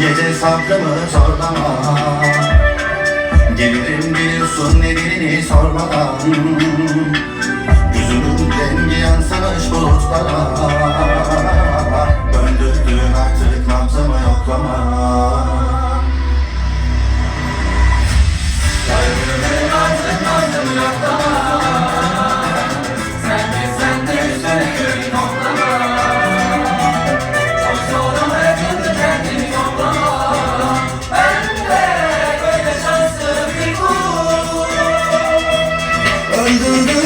Gece sabrımı zorlama Gelirim biliyorsun nedenini sormadan. Yüzümün rengi yansımış bulutlara. Döndürdüğün artık nabzımı yoklama. Hallelujah.